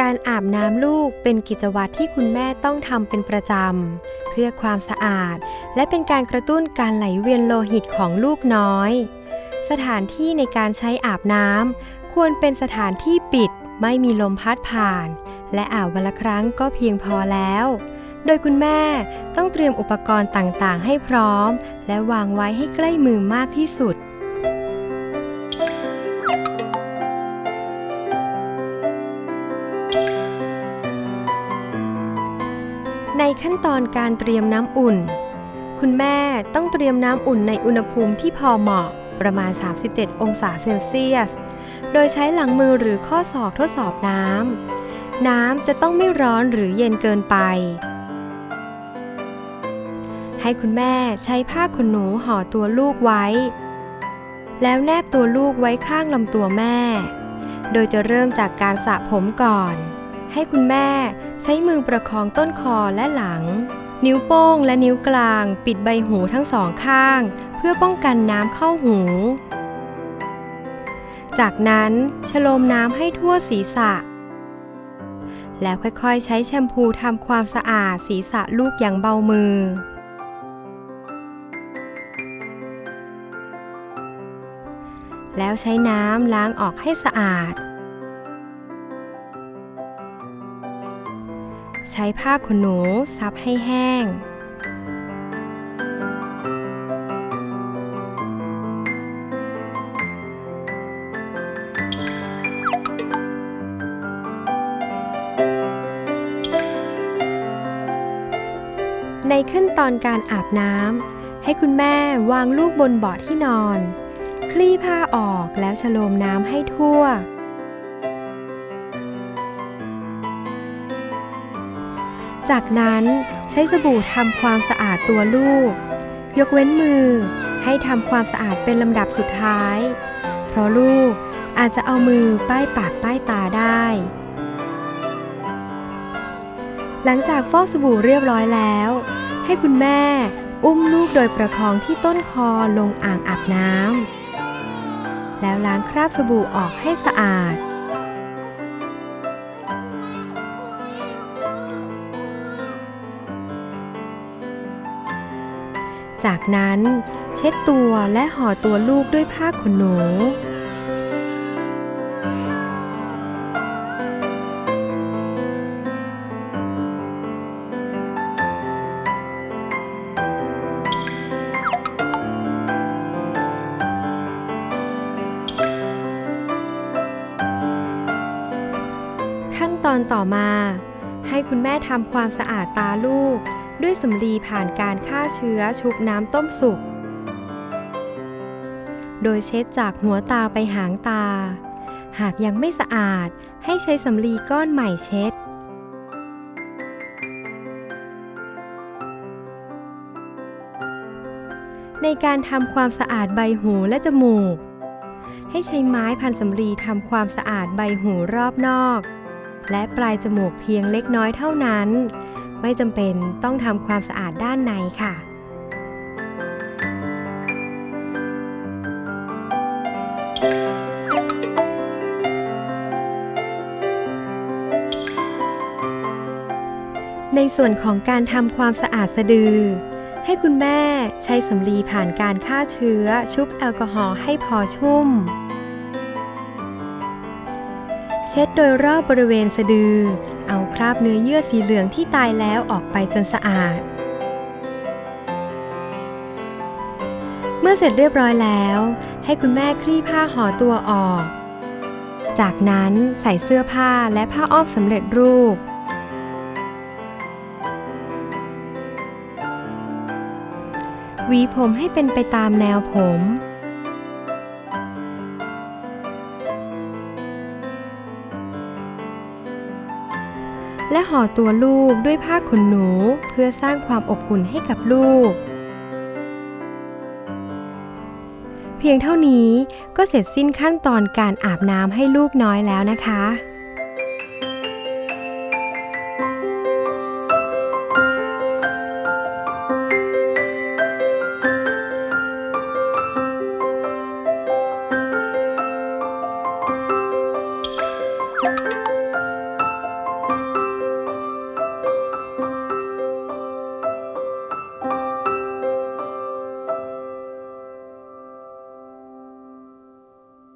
การอาบน้ำลูกเป็นกิจวัตรที่คุณแม่ต้องทำเป็นประจำ เพื่อความสะอาด และเป็นการกระตุ้นการไหลเวียนโลหิตของลูกน้อย สถานที่ในการใช้อาบน้ำควรเป็นสถานที่ปิดไม่มีลมพัดผ่าน และอาบวันละครั้งก็เพียงพอแล้ว โดยคุณแม่ต้องเตรียมอุปกรณ์ต่างๆ ให้พร้อม และวางไว้ให้ใกล้มือมากที่สุด ในขั้นตอนการเตรียมน้ำอุ่น คุณแม่ต้องเตรียมน้ำอุ่นในอุณหภูมิที่พอเหมาะประมาณ 37 องศาเซลเซียส โดยใช้หลังมือหรือข้อศอกทดสอบน้ำ น้ำจะต้องไม่ร้อนหรือเย็นเกินไป ให้คุณแม่ใช้ผ้าขนหนูห่อตัวลูกไว้ แล้วแนบตัวลูกไว้ข้างลำตัวแม่ โดยจะเริ่มจากการสระผมก่อน ให้คุณแม่ใช้มือประคองต้นคอและหลัง นิ้วโป้งและนิ้วกลาง ปิดใบหูทั้งสองข้าง เพื่อป้องกันน้ำเข้าหู จากนั้นชโลมน้ำให้ทั่วศีรษะ แล้วค่อยๆ ใช้แชมพูทำความสะอาดศีรษะลูกอย่างเบามือแล้วใช้น้ำล้างออกให้สะอาด ใช้ผ้าขนหนูซับให้แห้ง ในขั้นตอนการอาบน้ำให้คุณแม่วางลูกบนเบาะที่นอน คลี่ผ้าออกแล้วชโลมน้ำให้ทั่ว จากนั้นใช้สบู่ทำความสะอาดตัวลูก ยกเว้นมือ ให้ทำความสะอาดเป็นลำดับสุดท้าย เพราะลูกอาจจะเอามือป้ายปากป้ายตาได้ หลังจากฟอกสบู่เรียบร้อยแล้ว ให้คุณแม่อุ้มลูกโดยประคองที่ต้นคอลงอ่างอาบน้ำแล้วล้างคราบสบู่ออกให้สะอาด จากนั้นเช็ดตัวและห่อตัวลูกด้วยผ้าขนหนู ขั้นตอนต่อมา ให้คุณแม่ทำความสะอาดตาลูก ด้วยสำลีผ่านการฆ่าเชื้อชุบน้ำต้มสุก โดยเช็ดจากหัวตาไปหางตา หากยังไม่สะอาดให้ใช้สำลีก้อนใหม่เช็ดในการทำความสะอาดใบหูและจมูก ให้ใช้ไม้พันสำลีทำความสะอาดใบหูรอบนอก และปลายจมูกเพียงเล็กน้อยเท่านั้น ไม่จำเป็นต้องทำความสะอาดด้านในค่ะ ในส่วนของการทำความสะอาดสะดือ ให้คุณแม่ใช้สำลีผ่านการฆ่าเชื้อชุบแอลกอฮอล์ให้พอชุ่ม เช็ดโดยรอบบริเวณสะดือ ราบเนื้อเยื่อสีเหลืองที่ตายแล้วออกไปจนสะอาด เมื่อเสร็จเรียบร้อยแล้ว ให้คุณแม่คลี่ผ้าห่อตัวออก จากนั้นใส่เสื้อผ้าและผ้าอ้อมสำเร็จรูป หวีผมให้เป็นไปตามแนวผม และห่อตัวลูกด้วยผ้าขนหนู เพื่อสร้างความอบอุ่นให้กับลูก เพียงเท่านี้ก็เสร็จสิ้นขั้นตอนการอาบน้ำให้ลูกน้อยแล้วนะคะ